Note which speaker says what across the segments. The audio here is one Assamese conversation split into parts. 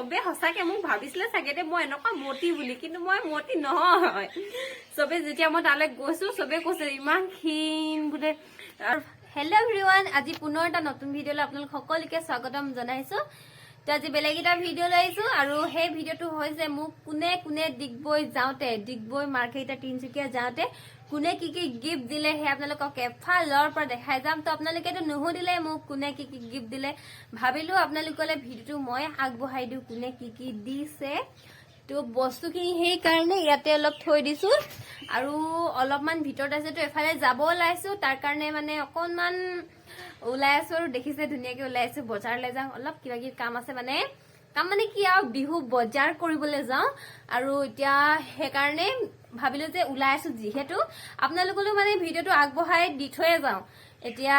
Speaker 1: চবে সঁচাকে মোক ভাবিছিলে চাগে দে মই এনেকুৱা মতি বুলি, কিন্তু মই মতি নহয়। চবে যেতিয়া মই তালৈ গৈছো, চবে কৈছে, ইমান ক্ষীণ বোলে। হেল্ল' এভৰিৱান আজি পুনৰ এটা নতুন ভিডিঅ'লৈ আপোনালোক সকলোকে স্বাগতম জনাইছো। তো আজি বেলেগ এটা ভিডিঅ' লৈ আহিছো আৰু সেই ভিডিঅ'টো হৈছে মোক কোনে কোনে ডিগবৈ যাওঁতে ডিগবৈ মাৰ্কেট তিনচুকীয়া যাওঁতে কোনে কি কি গিফ্ট দিলে সেই আপোনালোকক এফালৰ পৰা দেখাই যাম। তো আপোনালোকেতো নুসুধিলে মোক কোনে কি কি গিফ্ট দিলে। ভাবিলো আপোনালোকলে ভিডিঅ'টো মই আগবঢ়াই দিওঁ, কোনে কি কি দিছে। তো বস্তুখিনি সেইকাৰণে ইয়াতে অলপ থৈ দিছো। আৰু অলপমান ভিতৰত আছে তো এফালে যাব ওলাইছো, তাৰ কাৰণে মানে অকণমান ওলাই আছো আৰু দেখিছে ধুনীয়াকে ওলাই আছো। বজাৰলৈ যাওঁ, অলপ কিবা কিবি কাম আছে মানে। কাম মানে কি আৰু বিহু বজাৰ কৰিবলৈ যাওঁ আৰু এতিয়া সেইকাৰণে ভাবিলো যে ওলাই আছো যিহেতু। আপোনালোকলৈও মানে ভিডিঅ'টো আগবঢ়াই দি থৈয়ে যাওঁ। এতিয়া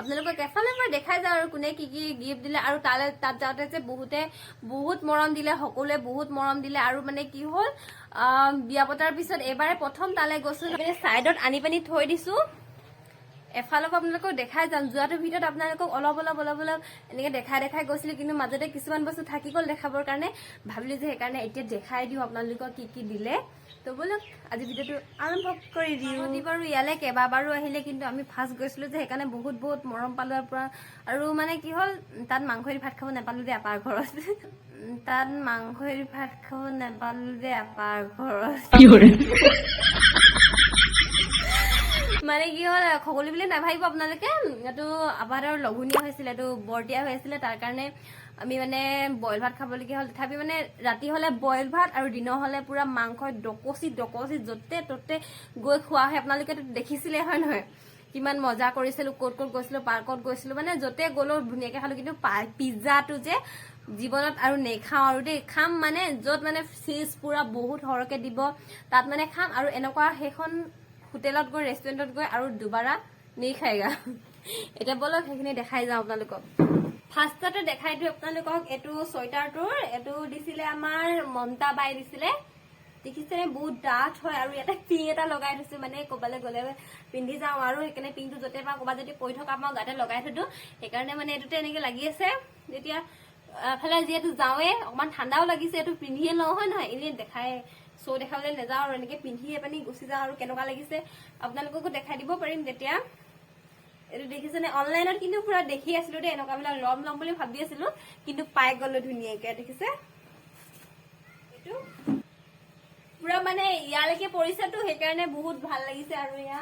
Speaker 1: আপোনালোকক এফালৰ পৰা দেখাই যাওঁ আৰু কোনে কি কি গিফ্ট দিলে আৰু তালৈ তাত যাওঁতে যে বহুতে বহুত মৰম দিলে সকলোৱে বহুত মৰম দিলে আৰু মানে কি হ'ল বিয়া পতাৰ পিছত এইবাৰে প্ৰথম তালৈ গৈছো মানে চাইডত আনি পানি থৈ দিছো। এফালৰ পৰা আপোনালোকক দেখাই যাম যোৱাটো ভিডিঅ'ত আপোনালোকক অলপ অলপ অলপ অলপ এনেকে দেখাই দেখাই গৈছিলো কিন্তু মাজতে কিছুমান বস্তু থাকি গ'ল দেখাবৰ কাৰণে। ভাবিলো যে সেইকাৰণে এতিয়া দেখাই দিওঁ আপোনালোকক কি কি দিলে। তো বলক আজি ভিডিঅ'টো আৰম্ভ কৰি দিওঁ। দি বাৰু ইয়ালৈ কেইবাবাৰো আহিলে কিন্তু আমি ফাৰ্ষ্ট গৈছিলো যে সেইকাৰণে বহুত বহুত মৰম পালো পৰা। আৰু মানে কি হ'ল তাত মাংস এৰি ভাত খাব নাপালো দে আপাৰ ঘৰত। তাত মাংস এৰি ভাত খাব নাপালো দে আপাৰ ঘৰত। মানে কি হ'ল খগলি বুলি নাভাবিব আপোনালোকে। এইটো আবাদৰ লঘুণীয়া হৈছিলে এইটো বৰতীয়া হৈ আছিলে তাৰ কাৰণে আমি মানে বইল ভাত খাবলগীয়া হ'ল। তথাপি মানে ৰাতি হলে বইল ভাত আৰু দিনৰ হলে পুৰা মাংস ডকচি ডকচি য'তে ত'তে গৈ খোৱা হয়। আপোনালোকেতো দেখিছিলে হয় নহয়? কিমান মজা কৰিছিলো ক'ত ক'ত গৈছিলো পাৰ্কত গৈছিলো। মানে য'তে গ'লো ধুনীয়াকে খালো। কিন্তু পিজ্জাটো যে জীৱনত আৰু নেখাওঁ আৰু দেই খাম মানে য'ত মানে চিজ পুৰা বহুত সৰহকে দিব তাত মানে খাম আৰু এনেকুৱা সেইখন হোটেলত গৈ ৰেষ্টুৰেণ্টত গৈ আৰু দুবাৰা নি খাইগা। এতিয়া বলক, সেইখিনি দেখাই যাওঁ আপোনালোকক। ফাৰ্ষ্টতে দেখাই দিওঁ আপোনালোকক, এইটো চুৱেটাৰটোৰ, এইটো দিছিলে আমাৰ মমতা বাই দিছিলে। দেখিছে বহুত ডাঠ হয় আৰু ইয়াতে পিং এটা লগাই থৈছো মানে ক'বালৈ গ'লে পিন্ধি যাওঁ আৰু সেইকাৰণে পিংটো য'তে পাওঁ, ক'ৰবাত যদি পৰি থকা পাওঁ, গাতে লগাই থৈ দিওঁ। সেইকাৰণে মানে এইটোতে এনেকে লাগি আছে। যেতিয়া এফালে যিহেতু যাওঁৱে, অকমান ঠাণ্ডাও লাগিছে, এইটো পিন্ধিয়ে লওঁ, হয় নহয়? এনেই দেখাই শ্ব' দেখাবলৈ নাযাওঁ আৰু এনেকে পিন্ধিয়ে পানি গুচি যাওঁ আৰু কেনেকুৱা লাগিছে, আপোনালোককো দেখাই দিব পাৰিম তেতিয়া। এইটো দেখিছেনে? অনলাইনত কিন্তু পুৰা দেখি আছিলো দেই, এনেকুৱা বিলাক ল'ম ল'ম বুলি ভাবি আছিলো, কিন্তু পাই গলো ধুনীয়াকে, দেখিছে? এইটো। পুৰা মানে ইয়ালৈকে পৰিছেতো, সেইকাৰণে বহুত ভালো লাগিছে আৰু এয়া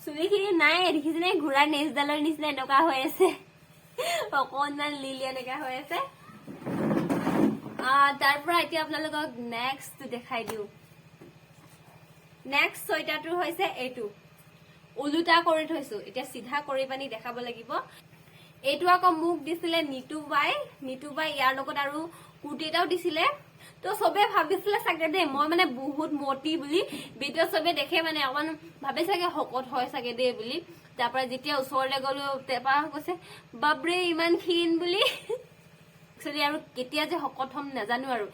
Speaker 1: চুলিখিনি নাই দেখিছেনে ঘোঁৰাৰ নেজডালৰ নিচিনা এনেকুৱা হৈ আছে। অকনমান লিলি এনেকা হৈ আছে। তাৰ পৰা এতিয়া আপোনালোকক নেক্সট দেখাই দিওঁ। নেক্সট ছয়টাটো হৈছে এইটো। ওলোটা কৰি থৈছো। এতিয়া চিধা কৰি পানি দেখাব লাগিব। এইটো আকৌ মোক দিছিলে নিতু বাই নিতু বাই ইয়াৰ লগত আৰু কুৰ্তি এটাও দিছিলে। তো চবে ভাবিছিলে চাগে দেই মই মানে বহুত মতি বুলি। ভিডিঅ' চবে দেখে মানে অকমান ভাবে চাগে শকত হয় চাগে দেই বুলি। তাৰ পৰা যেতিয়া ওচৰলৈ গলো তাৰপৰা কৈছে বাবৰে ইমান ক্ষীণ বুলি। একচুৱেলি আৰু কেতিয়া যে শকত হ'ম নাজানো আৰু।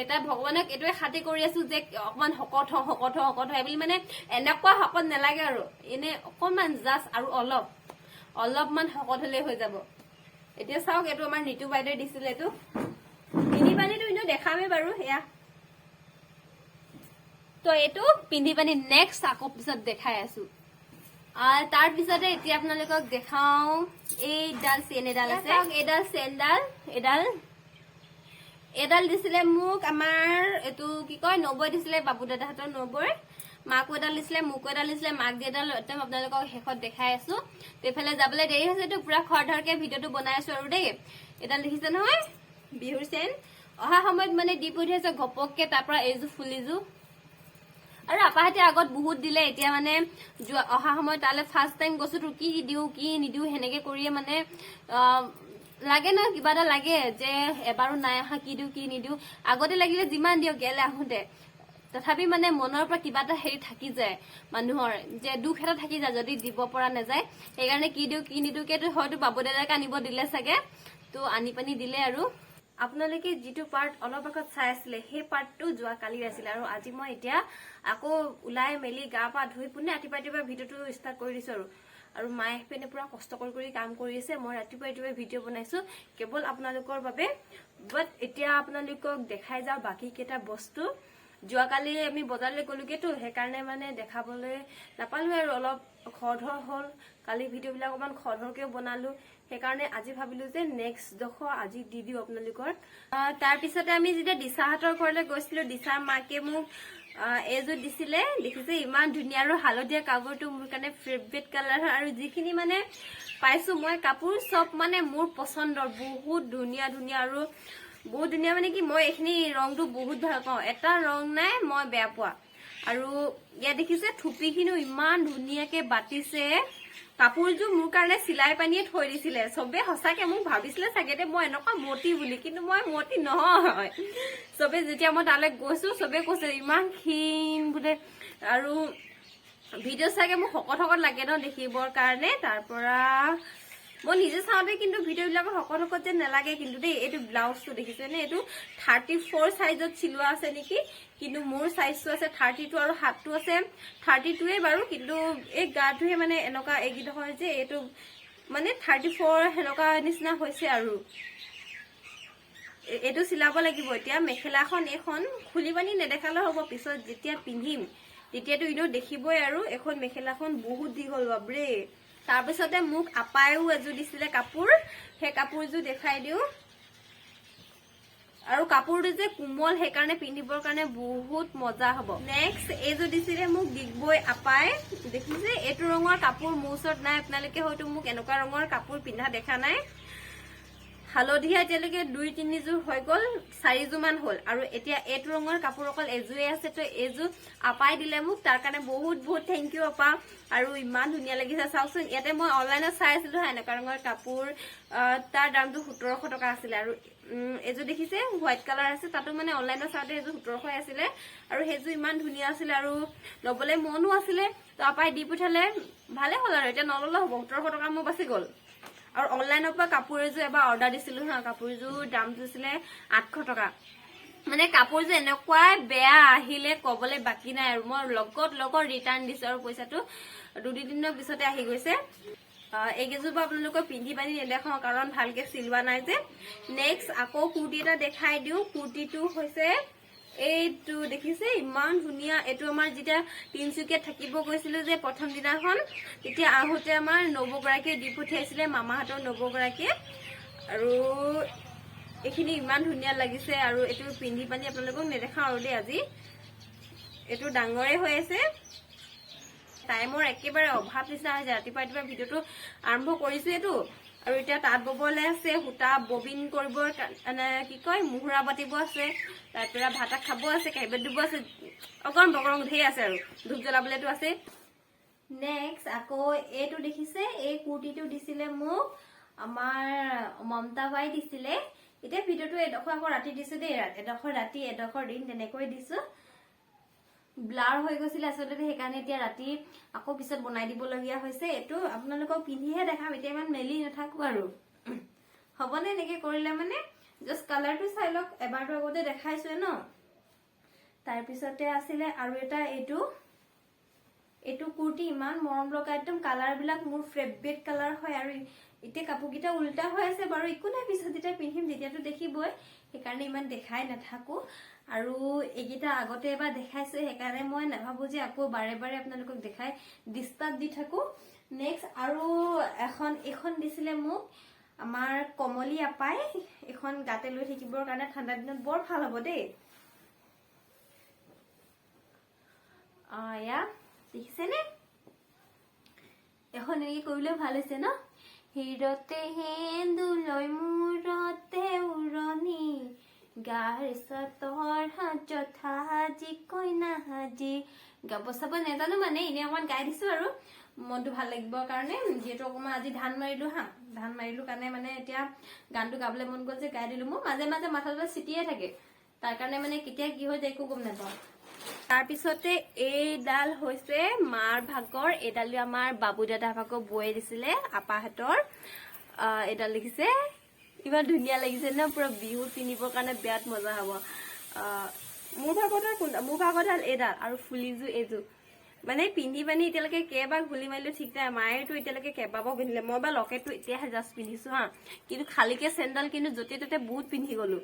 Speaker 1: এটা ভগৱানক এইটোৱে খাতি কৰি আছো যে অকমান শকত হওঁ শকত হওঁ শকত হয় বুলি মানে এনেকুৱা শকত নালাগে আৰু। এনে অকনমান জাষ্ট আৰু অলপ অলপমান শকত হলেই হৈ যাব। এতিয়া চাওক এইটো আমাৰ নিতু বাইদেৱে দিছিলে এইটো। পিন্ধি পানীটো দেখামেই বাৰু সেয়া। তো এইটো পিন্ধি পানি নেক্সট আকৌ পিছত দেখাই আছো। আৰু তাৰ পিছতে এতিয়া আপোনালোকক দেখাও এইডাল চেন এডাল আছে। এইডাল চেনডাল এডাল। এডাল দিছিলে মোক আমাৰ এইটো কি কয় নবৈ দিছিলে বাবু দাদাহঁতৰ নবৈ মাকো এডাল দিছিলে মোকো এডাল দিছিলে মাক দি এডাল একদম আপোনালোকক শেষত দেখাই আছো। এইফালে যাবলৈ দেৰি হৈছেতো পুৰা খৰধৰকে ভিডিঅ'টো বনাই আছো আৰু দেই। এডাল দেখিছে নহয়? বিহুৰ চেন। অহা সময়ত মানে দি পঠিয়াইছে ঘপককে তাৰ পৰা এইযোৰ ফুলিযোৰ আৰু আপাহঁতে আগত বহুত দিলে এতিয়া মানে যোৱা অহা সময়ত তালৈ ফাৰ্ষ্ট টাইম গৈছো তো কি দিওঁ কি নিদিওঁ সেনেকে কৰিয়ে মানে লাগে ন কিবা এটা লাগে যে এবাৰো নাই অহা কি দিওঁ কি নিদিওঁ। আগতে লাগিলে যিমান দিয়ক ইয়ালৈ আহোতে। তথাপি মানে মনৰ পৰা কিবা এটা হেৰি থাকি যায় মানুহৰ যে দুখ এটা থাকি যায় যদি দিব পৰা নাযায়। সেইকাৰণে কি দিওঁ কি নিদিওঁকেতো হয়তো বাবু দাদাক আনিব দিলে চাগে। তো আনি পানি দিলে আৰু। আপোনালোকে যিটো পাৰ্ট অলপ আগত চাই আছিলে, সেই পাৰ্টটো যোৱা কালি আছিলে আৰু আজি মই এতিয়া আকৌ ওলাই মেলি গা পা ধুই পোনে ৰাতিপুৱা ৰাতিপুৱা ভিডিঅ'টো ষ্টাৰ্ট কৰি দিছোঁ আৰু। আৰু মায়ে সেইপিনে পুৰা কষ্ট কৰি কৰি কাম কৰি আছে, মই ৰাতিপুৱা ৰাতিপুৱা ভিডিঅ' বনাইছোঁ। কেৱল আপোনালোকৰ বাবে বাট এতিয়া আপোনালোকক দেখাই যাওঁ বাকীকেইটা বস্তু। যোৱাকালি আমি বজাৰলৈ গ'লোগেতো সেইকাৰণে মানে দেখাবলৈ নাপালো আৰু অলপ খৰধৰ হ'ল। কালি ভিডিঅ'বিলাক অকণমান খৰধৰকেও বনালো। সেইকাৰণে আজি ভাবিলো যে নেক্সট ডোখৰ আজি দি দিওঁ আপোনালোকৰ। তাৰপিছতে আমি যেতিয়া দিছাহঁতৰ ঘৰলৈ গৈছিলো দিছাৰ মাকে মোক এইযোৰ দিছিলে। দেখিছে ইমান ধুনীয়া আৰু হালধীয়া কাপোৰটো মোৰ কাৰণে ফেভৰেট কালাৰ আৰু যিখিনি মানে পাইছো মই কাপোৰ চব মানে মোৰ পচন্দৰ। বহুত ধুনীয়া ধুনীয়া আৰু বহুত ধুনীয়া মানে কি মই এইখিনি ৰংটো বহুত ভাল পাওঁ। এটা ৰং নাই মই বেয়া পোৱা। আৰু ইয়াত দেখিছে থুপিখিনিও ইমান ধুনীয়াকে বাতিছে। কাপোৰযোৰ মোৰ কাৰণে চিলাই পানীয়ে থৈ দিছিলে। চবে সঁচাকে মোক ভাবিছিলে চাগে দে মই এনেকুৱা মতি বুলি কিন্তু মই মতি নহয়। চবে যেতিয়া মই তালৈ গৈছো চবে কৈছে ইমান ক্ষীণ বোলে। আৰু ভিডিঅ' চাগে মোক শকত শকত লাগে ন দেখিবৰ কাৰণে। তাৰ পৰা মই নিজে চাওঁতে কিন্তু ভিডিঅ' বিলাকত শকত শকত যেন নালাগে কিন্তু দেই এইটো ব্লাউজটো দেখিছেনে এইটো থাৰ্টি ফ'ৰ চাইজত চিলোৱা আছে নেকি? কিন্তু মোৰ চাইজটো আছে থাৰ্টি টু আৰু হাতটো আছে থাৰ্টি টুৱে বাৰু কিন্তু এই গাটোহে মানে এনেকুৱা এইকেইডোখৰ যে এইটো মানে থাৰ্টি ফ'ৰ সেনেকুৱা নিচিনা হৈছে আৰু। এইটো চিলাব লাগিব এতিয়া মেখেলাখন এইখন খুলি পানি নেদেখালেও হ'ব পিছত যেতিয়া পিন্ধিম তেতিয়াতো এনেও দেখিবই আৰু এখন মেখেলাখন বহুত দীঘল বাবৰে তাৰপিছতে মোক আপায়েও এযোৰ দিছিলে কাপোৰ। সেই কাপোৰযোৰ দেখাই দিওঁ। আৰু কাপোৰটো যে কোমল সেইকাৰণে পিন্ধিবৰ কাৰণে বহুত মজা হ'ব। নেক্সট এইযোৰ দিছিলে মোক ডিগবৈ আপাই। দেখিছে এইটো ৰঙৰ কাপোৰ মোৰ ওচৰত নাই। আপোনালোকে হয়তো মোক এনেকুৱা ৰঙৰ কাপোৰ পিন্ধা দেখা নাই। হালধীয়া এতিয়ালৈকে দুই তিনিযোৰ হৈ গ'ল চাৰিযোৰ মান হ'ল। আৰু এতিয়া এইটো ৰঙৰ কাপোৰ অকল এযোৰে আছে তো এইযোৰ আপাই দিলে মোক তাৰ কাৰণে বহুত বহুত থেংক ইউ আপা। আৰু ইমান ধুনীয়া লাগিছে চাওকচোন ইয়াতে মই অনলাইনত চাই আছিলো হা, এনেকুৱা ৰঙৰ কাপোৰ তাৰ দামটো সোতৰশ টকা আছিলে। আৰু উম, এইযোৰ দেখিছে হোৱাইট কালাৰ আছে তাতো মানে অনলাইনত চাওঁতে এইযোৰ সোতৰশ আছিলে। আৰু সেইযোৰ ইমান ধুনীয়া আছিলে আৰু ল'বলৈ মনো আছিলে। তো আপাই দি পঠালে ভালে হ'ল আৰু এতিয়া নল'লেও হ'ব সোতৰশ টকা মোৰ বাচি গ'ল। আৰু অনলাইনৰ পৰা কাপোৰ এযোৰ এবাৰ অৰ্ডাৰ দিছিলো হা কাপোৰযোৰ দাম দিছিলে আঠশ টকা। মানে কাপোৰযোৰ এনেকুৱাই বেয়া আহিলে কবলৈ বাকী নাই আৰু। মই লগত লগত ৰিটাৰ্ণ দিছো আৰু পইচাটো। দুদিনৰ পিছতে আহি গৈছে। এইকেইযোৰ বাৰু আপোনালোকক পিন্ধি পানি নেদেখাওঁ কাৰণ ভালকে চিলোৱা নাই যে। নেক্সট আকৌ কুৰ্তি এটা দেখাই দিওঁ। কুৰ্তিটো হৈছে এইটো দেখিছে? ইমান ধুনীয়া। এইটো আমাৰ যেতিয়া তিনচুকীয়াত থাকিব গৈছিলো যে প্ৰথম দিনাখন, তেতিয়া আহোঁতে আমাৰ নবৌগৰাকীয়ে দি পঠিয়াইছিলে, মামাহঁতৰ নবৌগৰাকীয়ে আৰু এইখিনি ইমান ধুনীয়া লাগিছে আৰু এইটো পিন্ধি পানি আপোনালোকক নেদেখাওঁ আৰু দেই আজি। এইটো ডাঙৰে হৈ আছে। টাইমৰ একেবাৰে অভাৱ নিচিনা হৈছে। ৰাতিপুৱা ৰাতিপুৱা ভিডিঅ'টো আৰম্ভ কৰিছোৱেতো। আৰু এতিয়া তাঁত ববলৈ আছে সূতা ববিন কৰিব মানে কি কয় মুহুৰা বাতিব আছে তাৰপৰা ভাত খাব আছে কেইবেট দিব আছে অকণ বকৰং ধেৰ আছে আৰু ধূপ জ্বলাবলেতো আছে। নেক্সট আকৌ এইটো দেখিছে এই কুৰ্তিটো দিছিলে মোক আমাৰ মমতা বাই দিছিলে। এতিয়া ভিডিঅ'টো এডোখৰ আকৌ ৰাতি দিছো দেই এডোখৰ ৰাতি এডোখৰ দিন তেনেকৈ দিছো। ব্লাৰ হৈ গৈছিলে আচলতে সেইকাৰণে এতিয়া ৰাতি আকৌ পিছত বনাই দিবলগীয়া হৈছে। এইটো আপোনালোকক পিন্ধিহে দেখাম এতিয়া ইমান মেলি নাথাকো আৰু। হ'বনে? এনেকে কৰিলে মানে জাষ্ট কালাৰটো চাই লওক এবাৰটো আগতে দেখাইছোৱে ন? তাৰপিছতে আছিলে আৰু এটা এইটো এইটো কুৰ্তি ইমান মৰম লগা, একদম কালাৰ বিলাক মোৰ ফেভৰেট কালাৰ হয় আৰু এতিয়া কাপোৰকেইটা উল্টা হৈ আছে বাৰু, একো নাই, পিছত যেতিয়া পিন্ধিম তেতিয়াতো দেখিবই, সেইকাৰণে ইমান দেখাই নাথাকো। আৰু এইকেইটা আগতে এবাৰ দেখাইছো, সেইকাৰণে মই নাভাবো যে আকৌ বাৰে বাৰে আপোনালোকক দেখাই ডিষ্টাৰ্ব দি থাকো। নেক্সট আৰু এখন, এইখন দিছিলে মোক আমাৰ কমলী আপাই, এইখন গাতে লৈ থাকিবৰ কাৰণে ঠাণ্ডা দিনত বৰ ভালো হ'ব দেই। এয়া দেখিছেনে এখন এনেকে কৰিলেও ভালো হৈছে ন? হিৰতে সেন্দুলৈ মূৰতে উৰণি, গাৰ চাতৰ হাজত সাজি, কইনা সাজি। গাব চাব নাজানো মানে এনে অকমান গাই দিছো আৰু। মনটো ভালো লাগিবৰ কাৰণে, যিহেতু অকমান আজি ধান মাৰিলো হা। ধান মাৰিলো কাৰণে মানে এতিয়া গানটো গাবলৈ মন গ'ল যে গাই দিলো। মোৰ মাজে মাজে মাথাটো চিটিয়ে থাকে। তাৰ কাৰণে মানে কেতিয়া কি হৈ যায় একো গম নাপাওঁ। তাৰপিছতে এইডাল হৈছে মাৰ ভাগৰ এইডাল আমাৰ বাবু দাদা ভাগৰ বৌয়ে দিছিলে আপাহঁতৰ। এইডাল দেখিছে? ইমান ধুনীয়া লাগিছে ন পুৰা বিহু পিন্ধিবৰ কাৰণে বিৰাট মজা হ'ব। মোৰ ভাগৰ কোন মোৰ ভাগৰডাল এইডাল আৰু ফুলিযোৰ এইযোৰ। মানে পিন্ধি পানি এতিয়ালৈকে কেইবাৰ গুলি মাৰিলো ঠিক নাই মায়েতো এতিয়ালৈকে কেইবাবাৰো পিন্ধিলে। মই বা লকেটটো এতিয়াহে জাষ্ট পিন্ধিছো হা। কিন্তু খালীকে চেণ্ডেল কিন্তু য'তে ত'তে বহুত পিন্ধি গলো।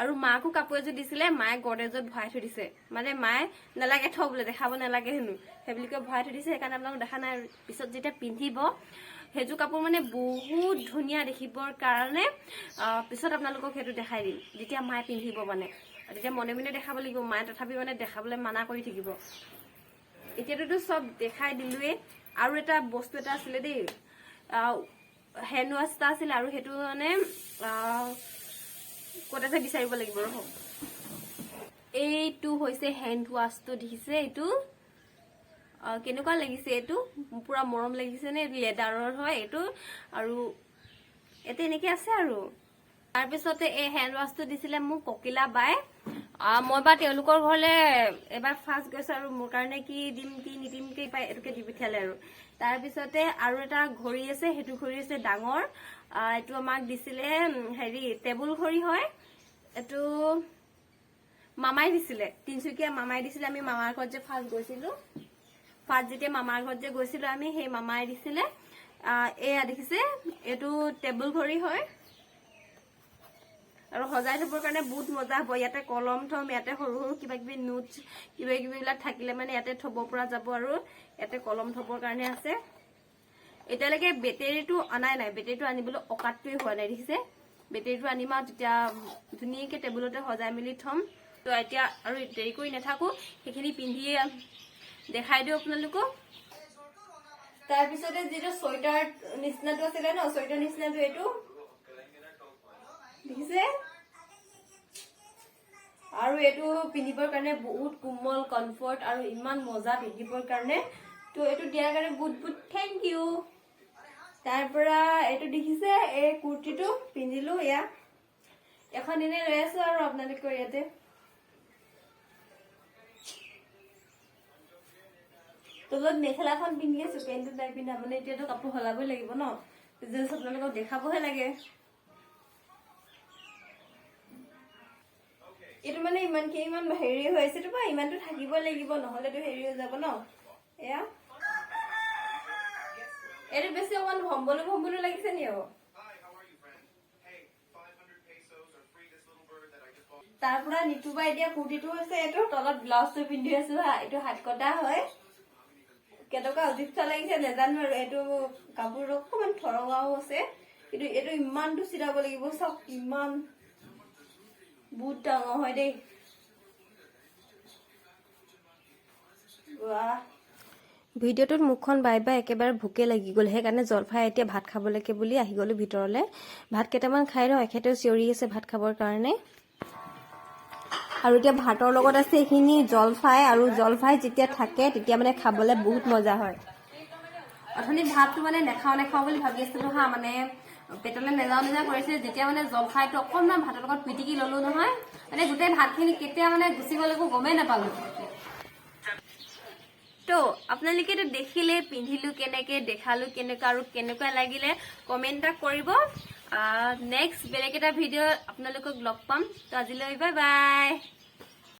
Speaker 1: আৰু মাকো কাপোৰ এযোৰ দিছিলে মায়ে গডৰেজত ভৰাই থৈ দিছে। মানে মায়ে নালাগে থ বোলে দেখাব নালাগে হেনো। সেই বুলি কৈ ভৰাই থৈ দিছে সেইকাৰণে আপোনালোক দেখা নাই। পিছত যেতিয়া পিন্ধিব সেইযোৰ কাপোৰ মানে বহুত ধুনীয়া দেখিবৰ কাৰণে পিছত আপোনালোকক সেইটো দেখাই দিম যেতিয়া মায়ে পিন্ধিব মানে। তেতিয়া মনে মনে দেখাব লাগিব মায়ে তথাপি মানে দেখাবলৈ মানা কৰি থাকিব। এতিয়াতো চব দেখাই দিলোৱে আৰু এটা বস্তু এটা আছিলে দেই হেণ্ড ৱাছ এটা আছিলে আৰু সেইটো মানে আহ, ক'ত আছে বিচাৰিব লাগিব ৰ'ব। এইটো হৈছে হেণ্ড ৱাছটো দেখিছে এইটো। কেনেকুৱা লাগিছে এইটো? পুৰা মৰম লাগিছে নে? লেডাৰৰ হয় এইটো। আৰু ইয়াতে এনেকে আছে আৰু। তাৰপিছতে এই হেণ্ড ৱাছটো দিছিলে মোক ককিলা বাই। মই বা তেওঁলোকৰ ঘৰলে এবাৰ ফাৰ্ষ্ট গৈছো আৰু মোৰ কাৰণে কি দিম কি নিদিম কি পাই এইটোকে দি পঠিয়ালে আৰু। তাৰপিছতে আৰু এটা ঘড়ী আছে সেইটো ঘড়ী আছে ডাঙৰ। এইটো আমাক দিছিলে হেৰি, টেবুল ঘড়ী হয়, এইটো মামাই দিছিলে, তিনচুকীয়া মামাই দিছিলে, আমি মামাৰ ঘৰত যে ফাৰ্ষ্ট গৈছিলো। ফাৰ্ষ্ট যেতিয়া মামাৰ ঘৰত যে গৈছিলো আমি, সেই মামাই দিছিলে। এয়া দেখিছে, এইটো টেবুল ঘড়ী হয়। আৰু সজাই থবৰ কাৰণে বহুত মজা হ'ব, ইয়াতে কলম থম, ইয়াতে সৰু সৰু কিবা কিবি নোট কিবা কিবি বিলাক থাকিলে মানে ইয়াতে থব পৰা যাব আৰু, ইয়াতে কলম থবৰ কাৰণে আছে। এতিয়ালৈকে বেটেৰীটো অনাই নাই। বেটেৰীটো আনিবলৈ অকাতটোৱে হোৱা নাই দেখিছে? বেটেৰীটো আনিম আৰু তেতিয়া ধুনীয়াকে টেবুলতে সজাই মেলি থম। তো এতিয়া আৰু দেৰি কৰি নাথাকো সেইখিনি পিন্ধিয়ে দেখাই দিওঁ আপোনালোকক। তাৰপিছতে যিটো চুৱেটাৰ নিচিনাটো আছিলে ন চুৱেটাৰ নিচিনাটো এইটো। দেখিছে? আৰু এইটো পিন্ধিবৰ কাৰণে বহুত কোমল কমফৰ্ট আৰু ইমান মজা পিন্ধিবৰ কাৰণে। তো এইটো দিয়াৰ কাৰণে বহুত বহুত থেংক ইউ তাৰ পৰা এইটো দেখিছে, এই কুৰ্তিটো পিন্ধিলো, এয়া। এখন এনে লৈ আছো আৰু আপোনালোকৰ ইয়াতে। তলত মেখেলাখন পিন্ধি আছো, পেণ্টটো নাই পিন্ধা মানে এতিয়াতো কাপোৰ সলাবই লাগিব ন। জাষ্ট আপোনালোকক দেখাবহে লাগে। এইটো মানে ইমানখিনি ইমান হেৰি হৈ আছে, এইটো ইমানটো থাকিব লাগিব, নহলেতো হেৰি হৈ যাব ন। এয়া। এইটো বেছি অকমান ভম্বলো ভম্বলো লাগিছে নি আকৌ
Speaker 2: Hi, how are you, friend? Hey, 500 pesos or free this little bird that I just bought.
Speaker 1: তাৰ পৰা নিতুবা এতিয়া কুৰ্তিটো হৈছে এইটো তলত ব্লাউজটো পিন্ধি আছো হা এইটো হাত কটা হয়। কেনেকুৱা অজিপ্ত লাগিছে নাজানো আৰু এইটো কাপোৰ অকমান থৰঙাও আছে। কিন্তু এইটো ইমানটো চিলাব লাগিব চাওক ইমান বহুত ডাঙৰ হয় দেই। ৱাহ। ভিডিঅ'টোত মুখখন বাই বাই একেবাৰে ভোকে লাগি গ'ল। সেইকাৰণে জলফাই এতিয়া ভাত খাবলৈকে বুলি আহি গ'লো ভিতৰলৈ। ভাত কেইটামান খাই লওঁ এখেতেও চিঞৰি আছে ভাত খাবৰ কাৰণে। আৰু এতিয়া ভাতৰ লগত আছে এইখিনি জলফাই আৰু জলফাই যেতিয়া থাকে তেতিয়া মানে খাবলৈ বহুত মজা হয়। অথনি ভাতটো মানে নেখাওঁ নেখাওঁ বুলি ভাবি আছিলো হা মানে পেটলৈ নেযাওঁ নেযাওঁ কৰিছে। যেতিয়া মানে জলফাইটো অকণমান ভাতৰ লগত পিটিকি ললো নহয় মানে গোটেই ভাতখিনি কেতিয়া মানে গুচি গ'ল একো গমেই নাপালো। তো আপোনালোকেতো দেখিলে, পিন্ধিলো কেনেকে, দেখাল কেনেকুৱা আৰু কেনেকুৱা লাগিলে কমেণ্ট এটা কৰিব। নেক্সট বেলেগ এটা ভিডিঅ' আপোনালোকক লগ পাম। তো আজিলৈ বাই বাই